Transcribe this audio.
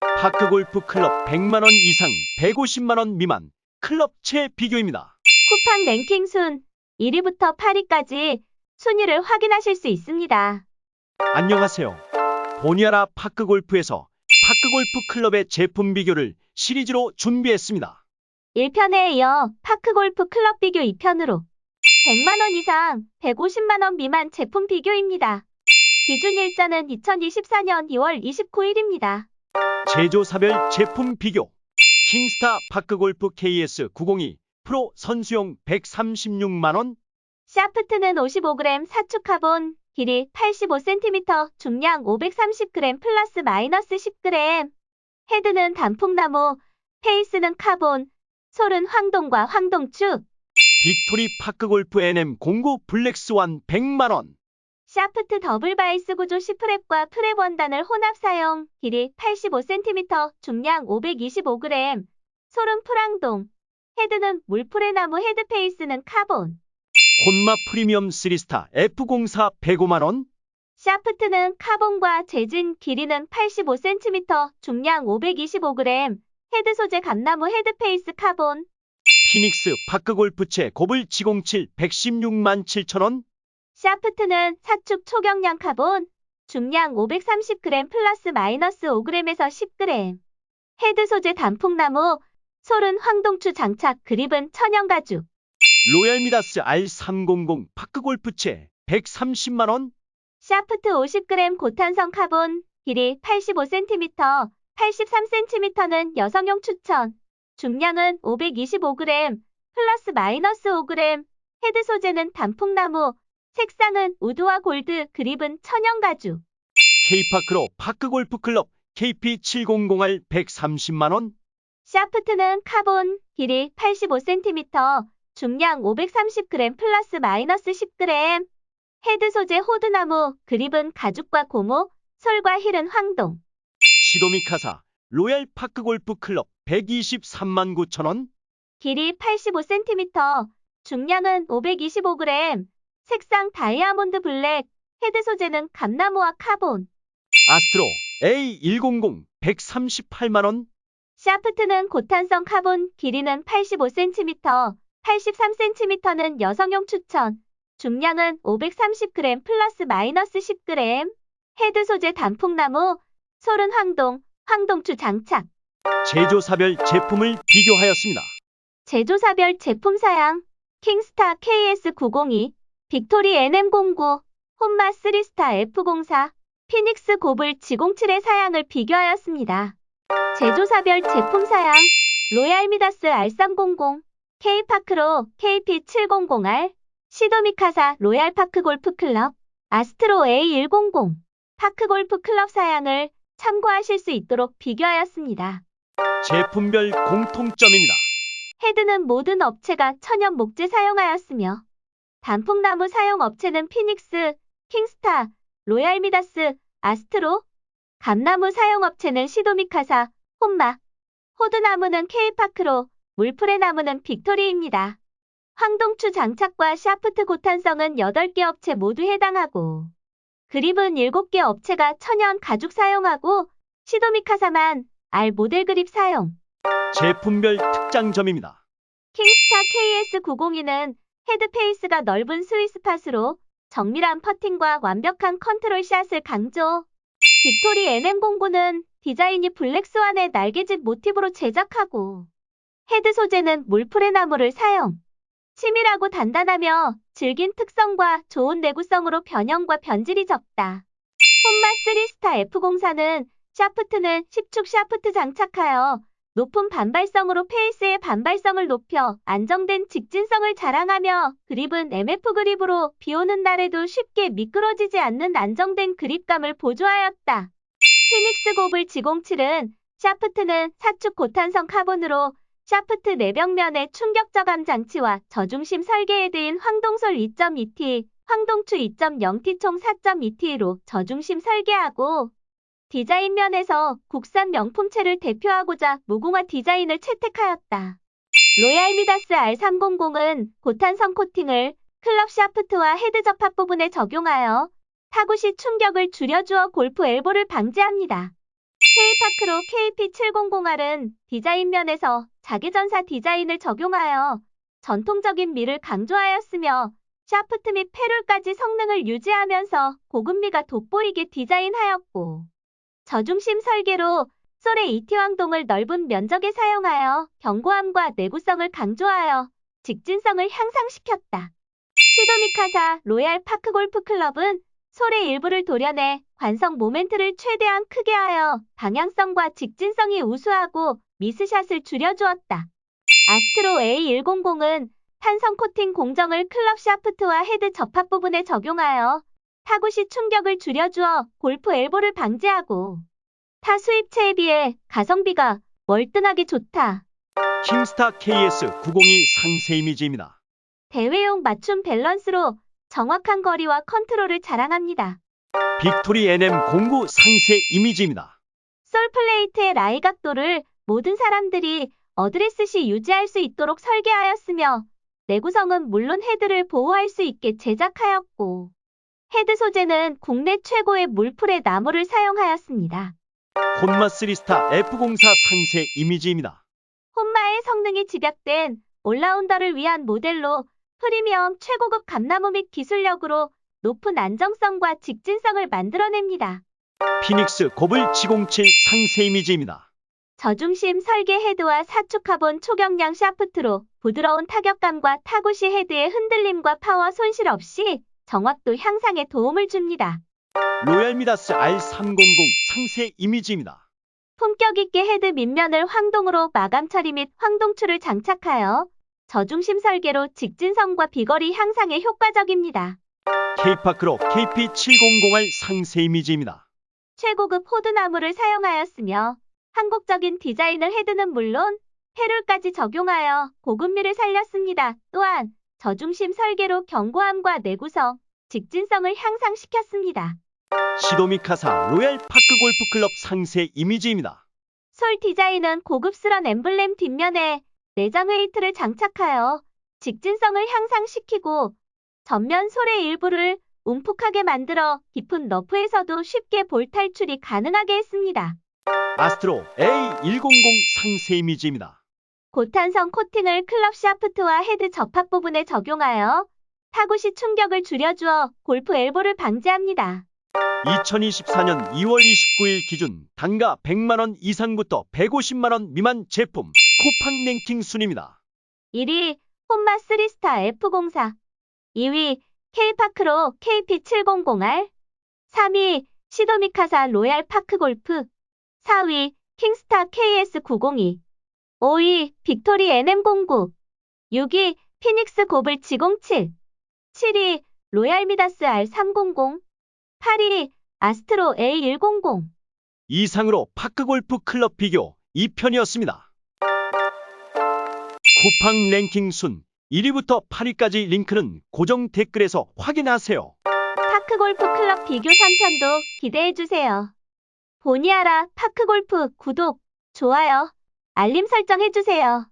파크골프 클럽 100만원 이상 150만원 미만 클럽체 비교입니다. 쿠팡 랭킹 순 1위부터 8위까지 순위를 확인하실 수 있습니다. 안녕하세요. 보니아라 파크골프에서 파크골프 클럽의 제품 비교를 시리즈로 준비했습니다. 1편에 이어 파크골프 클럽 비교 2편으로 100만원 이상 150만원 미만 제품 비교입니다. 기준 일자는 2024년 2월 29일입니다. 제조사별 제품 비교. 킹스타 파크골프 KS902 프로 선수용 136만원, 샤프트는 55g 사축 카본, 길이 85cm, 중량 530g 플러스 마이너스 10g. 헤드는 단풍나무, 페이스는 카본, 솔은 황동과 황동축. 빅토리 파크골프 NM09 블랙스완 100만원, 샤프트 더블 바이스 구조 10프랩과 프랩 원단을 혼합 사용, 길이 85cm, 중량 525g, 솔은 프랑동, 헤드는 물풀의 나무 헤드 페이스는 카본, 혼마 프리미엄 3스타 F04 105만원, 샤프트는 카본과 재진, 길이는 85cm, 중량 525g, 헤드 소재 감나무 헤드 페이스 카본, 피닉스 파크골프채 고블 G07 116만 7천원, 샤프트는 사축 초경량 카본, 중량 530g 플러스 마이너스 5g에서 10g. 헤드 소재 단풍나무, 솔은 황동추 장착, 그립은 천연가죽. 로얄미다스 R300 파크골프채 130만원, 샤프트 50g 고탄성 카본, 길이 85cm, 83cm는 여성용 추천. 중량은 525g, 플러스 마이너스 5g. 헤드 소재는 단풍나무, 색상은 우드와 골드, 그립은 천연 가죽. K파크로 파크골프클럽 KP700R 130만원, 샤프트는 카본, 길이 85cm, 중량 530g 플러스 마이너스 10g. 헤드 소재 호두나무, 그립은 가죽과 고무, 솔과 힐은 황동. 시도미카사 로얄 파크골프클럽 123만 9천원, 길이 85cm, 중량은 525g. 색상 다이아몬드 블랙, 헤드 소재는 감나무와 카본. 아스트로 A100 138만원, 샤프트는 고탄성 카본, 길이는 85cm, 83cm는 여성용 추천. 중량은 530g 플러스 마이너스 10g. 헤드 소재 단풍나무, 솔은 황동, 황동추 장착. 제조사별 제품을 비교하였습니다. 제조사별 제품 사양. 킹스타 KS902, 빅토리 NM09, 혼마 3스타 F04, 피닉스 고블 G07의 사양을 비교하였습니다. 제조사별 제품 사양. 로얄미다스 R300, K파크로 KP700R, 시도미카사 로얄파크 골프클럽, 아스트로 A100, 파크골프 클럽 사양을 참고하실 수 있도록 비교하였습니다. 제품별 공통점입니다. 헤드는 모든 업체가 천연 목재 사용하였으며 단풍나무 사용 업체는 피닉스, 킹스타, 로얄미다스, 아스트로, 감나무 사용 업체는 시도미카사, 혼마, 호두나무는 K파크로, 물풀의 나무는 빅토리입니다. 황동추 장착과 샤프트 고탄성은 8개 업체 모두 해당하고 그립은 7개 업체가 천연 가죽 사용하고 시도미카사만 R 모델 그립 사용. 제품별 특장점입니다. 킹스타 KS902는 헤드 페이스가 넓은 스위스팟으로 정밀한 퍼팅과 완벽한 컨트롤 샷을 강조. 빅토리 NM09는 디자인이 블랙스완의 날개짓 모티브로 제작하고 헤드 소재는 물풀의 나무를 사용. 치밀하고 단단하며 질긴 특성과 좋은 내구성으로 변형과 변질이 적다. 혼마 3스타 F04는 샤프트는 10축 샤프트 장착하여 높은 반발성으로 페이스의 반발성을 높여 안정된 직진성을 자랑하며 그립은 MF 그립으로 비 오는 날에도 쉽게 미끄러지지 않는 안정된 그립감을 보조하였다. 피닉스 고블 G07은 샤프트는 사축 고탄성 카본으로 샤프트 내벽면에 충격 저감 장치와 저중심 설계 헤드인 황동솔 2.2T, 황동추 2.0T 총 4.2T로 저중심 설계하고 디자인 면에서 국산 명품체를 대표하고자 무궁화 디자인을 채택하였다. 로얄 미다스 R300은 고탄성 코팅을 클럽 샤프트와 헤드 접합 부분에 적용하여 타구 시 충격을 줄여주어 골프 엘보를 방지합니다. K파크로 KP700R은 디자인 면에서 자기전사 디자인을 적용하여 전통적인 미를 강조하였으며 샤프트 및 페룰까지 성능을 유지하면서 고급미가 돋보이게 디자인하였고 저중심 설계로 솔의 이티왕동을 넓은 면적에 사용하여 견고함과 내구성을 강조하여 직진성을 향상시켰다. 시도미카사 로얄 파크 골프 클럽은 솔의 일부를 도려내 관성 모멘트를 최대한 크게 하여 방향성과 직진성이 우수하고 미스샷을 줄여주었다. 아스트로 A100은 탄성 코팅 공정을 클럽 샤프트와 헤드 접합 부분에 적용하여 타구 시 충격을 줄여주어 골프 엘보를 방지하고 타 수입체에 비해 가성비가 월등하게 좋다. 킹스타 KS902 상세 이미지입니다. 대회용 맞춤 밸런스로 정확한 거리와 컨트롤을 자랑합니다. 빅토리 NM09 상세 이미지입니다. 솔플레이트의 라이 각도를 모든 사람들이 어드레스 시 유지할 수 있도록 설계하였으며 내구성은 물론 헤드를 보호할 수 있게 제작하였고 헤드 소재는 국내 최고의 물풀의 나무를 사용하였습니다. 혼마 3스타 F04 상세 이미지입니다. 혼마의 성능이 집약된 올라운더를 위한 모델로 프리미엄 최고급 감나무 및 기술력으로 높은 안정성과 직진성을 만들어냅니다. 피닉스 고블 707 상세 이미지입니다. 저중심 설계 헤드와 사축 카본 초경량 샤프트로 부드러운 타격감과 타구 시 헤드의 흔들림과 파워 손실 없이 정확도 향상에 도움을 줍니다. 로얄 미다스 R300 상세 이미지입니다. 품격 있게 헤드 밑면을 황동으로 마감 처리 및 황동추를 장착하여 저중심 설계로 직진성과 비거리 향상에 효과적입니다. K파크로 KP700R 상세 이미지입니다. 최고급 호두나무를 사용하였으며 한국적인 디자인을 헤드는 물론 페룰까지 적용하여 고급미를 살렸습니다. 또한 저중심 설계로 견고함과 내구성, 직진성을 향상시켰습니다. 시도미카사 로얄 파크 골프 클럽 상세 이미지입니다. 솔 디자인은 고급스런 엠블렘 뒷면에 내장 웨이트를 장착하여 직진성을 향상시키고 전면 솔의 일부를 움푹하게 만들어 깊은 러프에서도 쉽게 볼 탈출이 가능하게 했습니다. 아스트로 A100 상세 이미지입니다. 고탄성 코팅을 클럽 샤프트와 헤드 접합 부분에 적용하여 타구 시 충격을 줄여주어 골프 엘보를 방지합니다. 2024년 2월 29일 기준 단가 100만원 이상부터 150만원 미만 제품 쿠팡 랭킹 순입니다. 1위 혼마 3스타 F04 2위 K파크로 KP700R 3위 시도미카사 로얄 파크 골프 4위 킹스타 KS902 5위 빅토리 NM09 6위 피닉스 고블 G07 7위 로얄 미다스 R300 8위 아스트로 A100 이상으로 파크골프 클럽 비교 2편이었습니다. 쿠팡 랭킹 순 1위부터 8위까지 링크는 고정 댓글에서 확인하세요. 파크골프 클럽 비교 3편도 기대해주세요. 보니 알아 파크골프 구독, 좋아요, 알림 설정 해주세요.